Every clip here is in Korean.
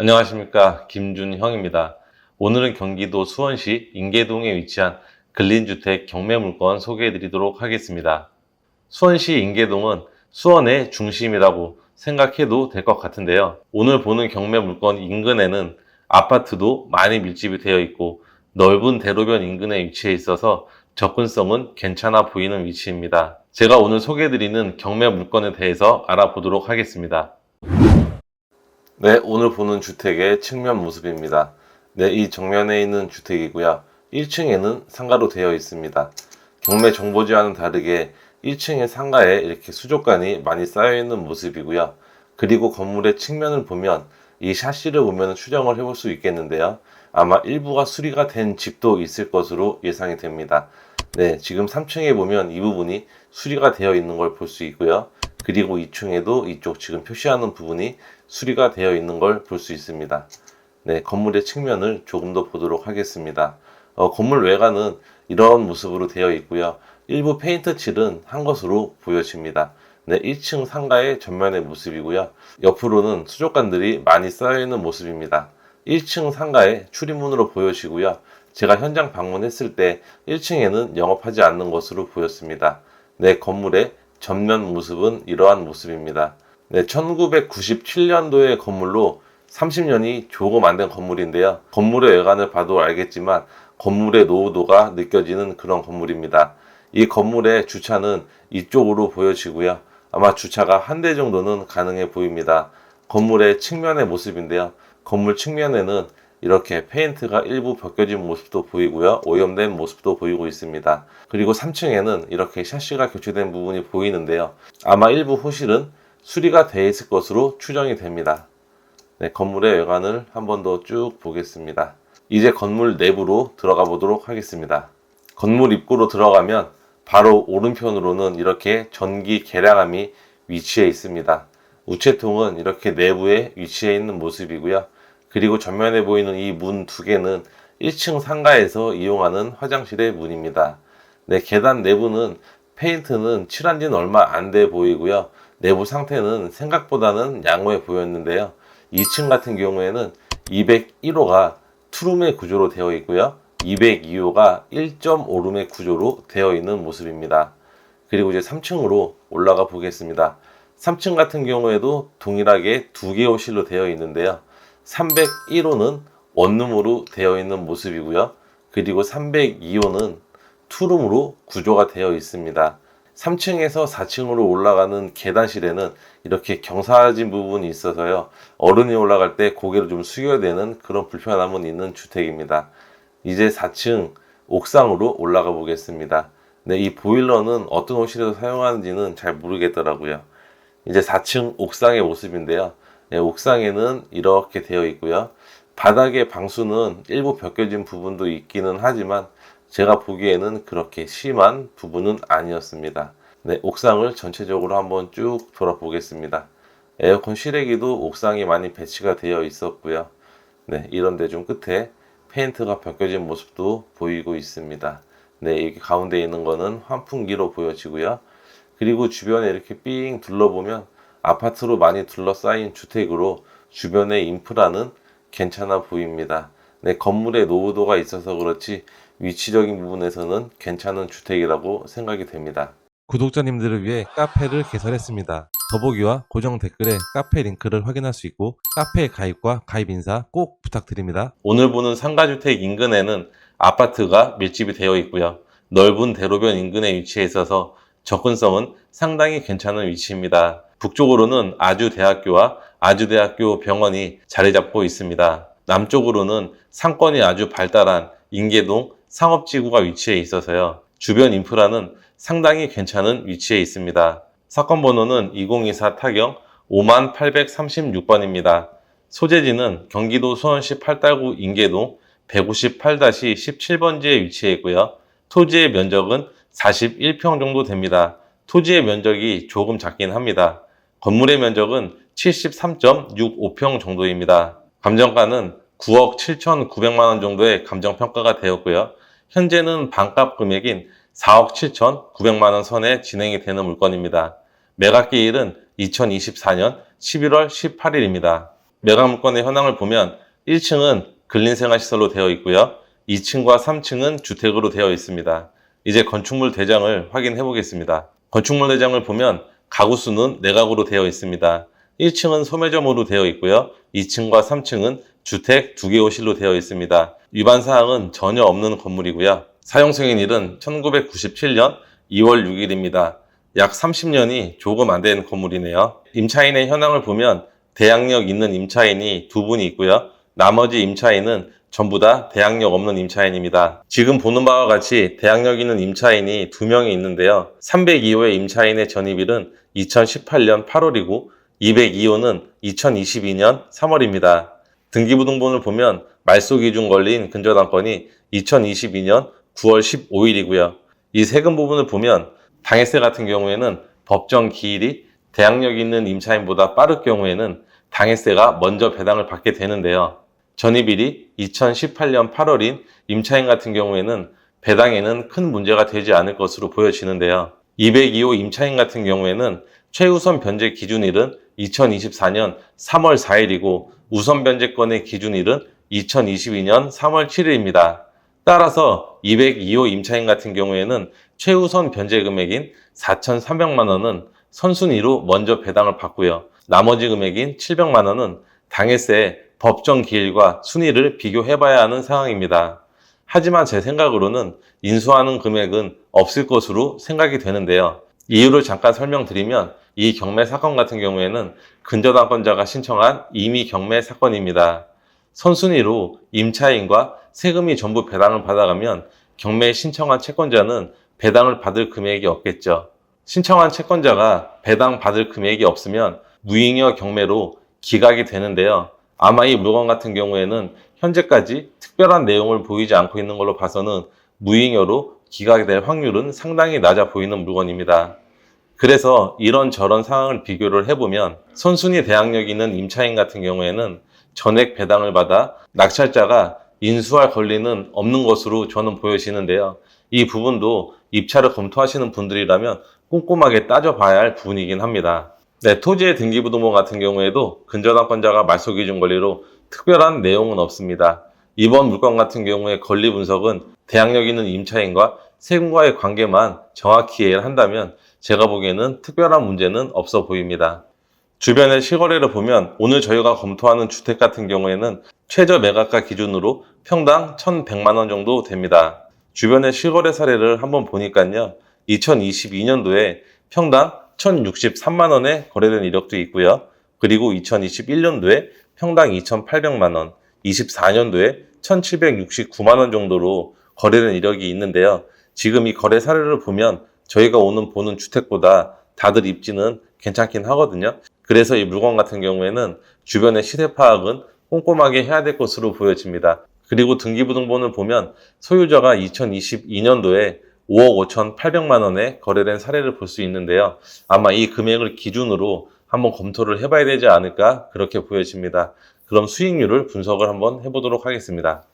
안녕하십니까 김준형입니다. 오늘은 경기도 수원시 인계동에 위치한 근린주택 경매물건 소개해 드리도록 하겠습니다. 수원시 인계동은 수원의 중심이라고 생각해도 될 것 같은데요. 오늘 보는 경매물건 인근에는 아파트도 많이 밀집이 되어 있고 넓은 대로변 인근에 위치해 있어서 접근성은 괜찮아 보이는 위치입니다. 제가 오늘 소개해 드리는 경매 물건에 대해서 알아보도록 하겠습니다. 네, 오늘 보는 주택의 측면 모습입니다. 네, 이 정면에 있는 주택이고요. 1층에는 상가로 되어 있습니다. 경매 정보지와는 다르게 1층의 상가에 이렇게 수족관이 많이 쌓여 있는 모습이고요. 그리고 건물의 측면을 보면 이 샤시를 보면 추정을 해볼 수 있겠는데요. 아마 일부가 수리가 된 집도 있을 것으로 예상이 됩니다. 네, 지금 3층에 보면 이 부분이 수리가 되어 있는 걸 볼 수 있고요. 그리고 2층에도 이쪽 지금 표시하는 부분이 수리가 되어 있는 걸 볼 수 있습니다. 네, 건물의 측면을 조금 더 보도록 하겠습니다. 어, 건물 외관은 이런 모습으로 되어 있고요. 일부 페인트 칠은 한 것으로 보여집니다. 네, 1층 상가의 전면의 모습이고요. 옆으로는 수족관들이 많이 쌓여 있는 모습입니다. 1층 상가의 출입문으로 보여지고요. 제가 현장 방문했을 때 1층에는 영업하지 않는 것으로 보였습니다. 네, 건물의 전면 모습은 이러한 모습입니다. 네, 1997년도의 건물로 30년이 조금 안된 건물인데요. 건물의 외관을 봐도 알겠지만 건물의 노후도가 느껴지는 그런 건물입니다. 이 건물의 주차는 이쪽으로 보여지고요. 아마 주차가 한 대 정도는 가능해 보입니다. 건물의 측면의 모습인데요. 건물 측면에는 이렇게 페인트가 일부 벗겨진 모습도 보이고요. 오염된 모습도 보이고 있습니다. 그리고 3층에는 이렇게 샤시가 교체된 부분이 보이는데요. 아마 일부 호실은 수리가 되어 있을 것으로 추정이 됩니다. 네, 건물의 외관을 한 번 더 쭉 보겠습니다. 이제 건물 내부로 들어가 보도록 하겠습니다. 건물 입구로 들어가면 바로 오른편으로는 이렇게 전기 계량함이 위치해 있습니다. 우체통은 이렇게 내부에 위치해 있는 모습이고요. 그리고 전면에 보이는 이 문 두 개는 1층 상가에서 이용하는 화장실의 문입니다. 네, 계단 내부는 페인트는 칠한 지는 얼마 안 돼 보이고요. 내부 상태는 생각보다는 양호해 보였는데요. 2층 같은 경우에는 201호가 투룸의 구조로 되어 있고요. 202호가 1.5룸의 구조로 되어 있는 모습입니다. 그리고 이제 3층으로 올라가 보겠습니다. 3층 같은 경우에도 동일하게 두 개의 호실로 되어 있는데요. 301호는 원룸으로 되어 있는 모습이고요. 그리고 302호는 투룸으로 구조가 되어 있습니다. 3층에서 4층으로 올라가는 계단실에는 이렇게 경사진 부분이 있어서요. 어른이 올라갈 때 고개를 좀 숙여야 되는 그런 불편함은 있는 주택입니다. 이제 4층 옥상으로 올라가 보겠습니다. 네, 이 보일러는 어떤 호실에서 사용하는지는 잘 모르겠더라고요. 이제 4층 옥상의 모습인데요. 네, 옥상에는 이렇게 되어 있고요. 바닥의 방수는 일부 벗겨진 부분도 있기는 하지만 제가 보기에는 그렇게 심한 부분은 아니었습니다. 네, 옥상을 전체적으로 한번 쭉 돌아보겠습니다. 에어컨 실외기도 옥상에 많이 배치가 되어 있었고요. 네, 이런 데 좀 끝에 페인트가 벗겨진 모습도 보이고 있습니다. 네, 여기 가운데 있는 거는 환풍기로 보여지고요. 그리고 주변에 이렇게 삥 둘러보면 아파트로 많이 둘러싸인 주택으로 주변의 인프라는 괜찮아 보입니다. 네, 건물의 노후도가 있어서 그렇지 위치적인 부분에서는 괜찮은 주택이라고 생각이 됩니다. 구독자님들을 위해 카페를 개설했습니다. 더보기와 고정 댓글에 카페 링크를 확인할 수 있고 카페 가입과 가입 인사 꼭 부탁드립니다. 오늘 보는 상가주택 인근에는 아파트가 밀집이 되어 있고요. 넓은 대로변 인근에 위치해 있어서 접근성은 상당히 괜찮은 위치입니다. 북쪽으로는 아주대학교와 아주대학교 병원이 자리 잡고 있습니다. 남쪽으로는 상권이 아주 발달한 인계동 상업지구가 위치해 있어서요. 주변 인프라는 상당히 괜찮은 위치에 있습니다. 사건 번호는 2024 타경 5836번입니다. 소재지는 경기도 수원시 팔달구 인계동 158-17번지에 위치해 있고요. 토지의 면적은 41평 정도 됩니다. 토지의 면적이 조금 작긴 합니다. 건물의 면적은 73.65평 정도입니다. 감정가는 9억 7,900만 원 정도의 감정 평가가 되었고요. 현재는 반값 금액인 4억 7,900만 원 선에 진행이 되는 물건입니다. 매각 기일은 2024년 11월 18일입니다. 매각 물건의 현황을 보면 1층은 근린생활시설로 되어 있고요. 2층과 3층은 주택으로 되어 있습니다. 이제 건축물 대장을 확인해 보겠습니다. 건축물 대장을 보면 가구 수는 내각으로 되어 있습니다. 1층은 소매점으로 되어 있고요. 2층과 3층은 주택 두개 호실로 되어 있습니다. 위반 사항은 전혀 없는 건물이고요. 사용 승인일은 1997년 2월 6일입니다. 약 30년이 조금 안 된 건물이네요. 임차인의 현황을 보면 대항력 있는 임차인이 두 분이 있고요. 나머지 임차인은 전부 다 대항력 없는 임차인입니다. 지금 보는 바와 같이 대항력 있는 임차인이 두 명이 있는데요. 302호의 임차인의 전입일은 2018년 8월이고 202호는 2022년 3월입니다. 등기부등본을 보면 말소 기준 걸린 근저당권이 2022년 9월 15일이고요. 이 세금 부분을 보면 당해세 같은 경우에는 법정 기일이 대항력 있는 임차인보다 빠를 경우에는 당해세가 먼저 배당을 받게 되는데요. 전입일이 2018년 8월인 임차인 같은 경우에는 배당에는 큰 문제가 되지 않을 것으로 보여지는데요. 202호 임차인 같은 경우에는 최우선 변제 기준일은 2024년 3월 4일이고 우선 변제권의 기준일은 2022년 3월 7일입니다. 따라서 202호 임차인 같은 경우에는 최우선 변제 금액인 4,300만 원은 선순위로 먼저 배당을 받고요. 나머지 금액인 700만 원은 당해세 법정 기일과 순위를 비교해 봐야 하는 상황입니다. 하지만 제 생각으로는 인수하는 금액은 없을 것으로 생각이 되는데요. 이유를 잠깐 설명드리면 이 경매 사건 같은 경우에는 근저당권자가 신청한 임의 경매 사건입니다. 선순위로 임차인과 세금이 전부 배당을 받아가면 경매에 신청한 채권자는 배당을 받을 금액이 없겠죠. 신청한 채권자가 배당 받을 금액이 없으면 무잉여 경매로 기각이 되는데요. 아마 이 물건 같은 경우에는 현재까지 특별한 내용을 보이지 않고 있는 걸로 봐서는 무잉여로 기각이 될 확률은 상당히 낮아 보이는 물건입니다. 그래서 이런저런 상황을 비교를 해보면 선순위 대항력 있는 임차인 같은 경우에는 전액 배당을 받아 낙찰자가 인수할 권리는 없는 것으로 저는 보여지는데요. 이 부분도 입찰을 검토하시는 분들이라면 꼼꼼하게 따져봐야 할 부분이긴 합니다. 네, 토지의 등기부등본 같은 경우에도 근저당권자가 말소 기준 권리로 특별한 내용은 없습니다. 이번 물건 같은 경우에 권리 분석은 대항력 있는 임차인과 세금과의 관계만 정확히 이해를 한다면 제가 보기에는 특별한 문제는 없어 보입니다. 주변의 실거래를 보면 오늘 저희가 검토하는 주택 같은 경우에는 최저 매각가 기준으로 평당 1,100만 원 정도 됩니다. 주변의 실거래 사례를 한번 보니까요. 2022년도에 평당 1,063만 원에 거래된 이력도 있고요. 그리고 2021년도에 평당 2,800만 원, 24년도에 1,769만 원 정도로 거래된 이력이 있는데요. 지금 이 거래 사례를 보면 저희가 오는 보는 주택보다 다들 입지는 괜찮긴 하거든요. 그래서 이 물건 같은 경우에는 주변의 시세 파악은 꼼꼼하게 해야 될 것으로 보여집니다. 그리고 등기부등본을 보면 소유자가 2022년도에 5억 5,800만 원에 거래된 사례를 볼 수 있는데요. 아마 이 금액을 기준으로 한번 검토를 해봐야 되지 않을까 그렇게 보여집니다. 그럼 수익률을 분석을 한번 해보도록 하겠습니다.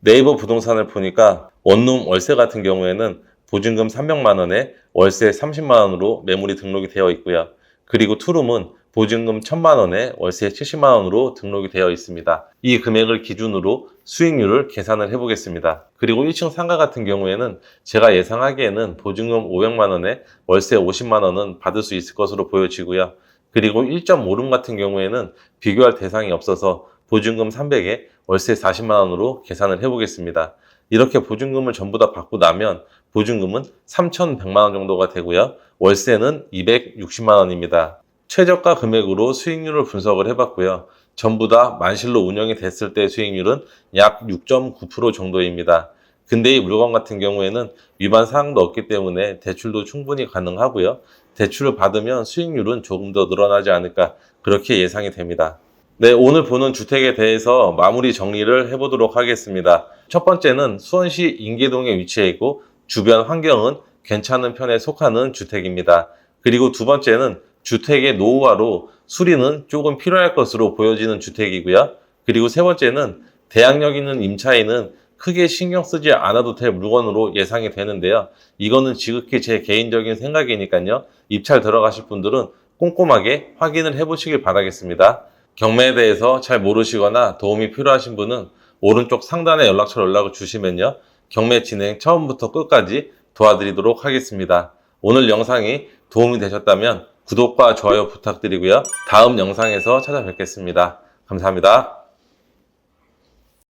네이버 부동산을 보니까 원룸 월세 같은 경우에는 보증금 300만 원에 월세 30만 원으로 매물이 등록이 되어 있고요. 그리고 투룸은 보증금 1000만 원에 월세 70만 원으로 등록이 되어 있습니다. 이 금액을 기준으로 수익률을 계산을 해 보겠습니다. 그리고 1층 상가 같은 경우에는 제가 예상하기에는 보증금 500만 원에 월세 50만 원은 받을 수 있을 것으로 보여지고요. 그리고 1.5룸 같은 경우에는 비교할 대상이 없어서 보증금 300에 월세 40만 원으로 계산을 해보겠습니다. 이렇게 보증금을 전부 다 받고 나면 보증금은 3,100만 원 정도가 되고요. 월세는 260만 원입니다. 최저가 금액으로 수익률을 분석을 해봤고요. 전부 다 만실로 운영이 됐을 때 수익률은 약 6.9% 정도입니다. 근데 이 물건 같은 경우에는 위반 사항도 없기 때문에 대출도 충분히 가능하고요. 대출을 받으면 수익률은 조금 더 늘어나지 않을까 그렇게 예상이 됩니다. 네, 오늘 보는 주택에 대해서 마무리 정리를 해보도록 하겠습니다. 첫 번째는 수원시 인계동에 위치해 있고 주변 환경은 괜찮은 편에 속하는 주택입니다. 그리고 두 번째는 주택의 노후화로 수리는 조금 필요할 것으로 보여지는 주택이고요. 그리고 세 번째는 대항력 있는 임차인은 크게 신경 쓰지 않아도 될 물건으로 예상이 되는데요. 이거는 지극히 제 개인적인 생각이니까요. 입찰 들어가실 분들은 꼼꼼하게 확인을 해보시길 바라겠습니다. 경매에 대해서 잘 모르시거나 도움이 필요하신 분은 오른쪽 상단에 연락처 연락을 주시면요. 경매 진행 처음부터 끝까지 도와드리도록 하겠습니다. 오늘 영상이 도움이 되셨다면 구독과 좋아요 부탁드리고요. 다음 영상에서 찾아뵙겠습니다. 감사합니다.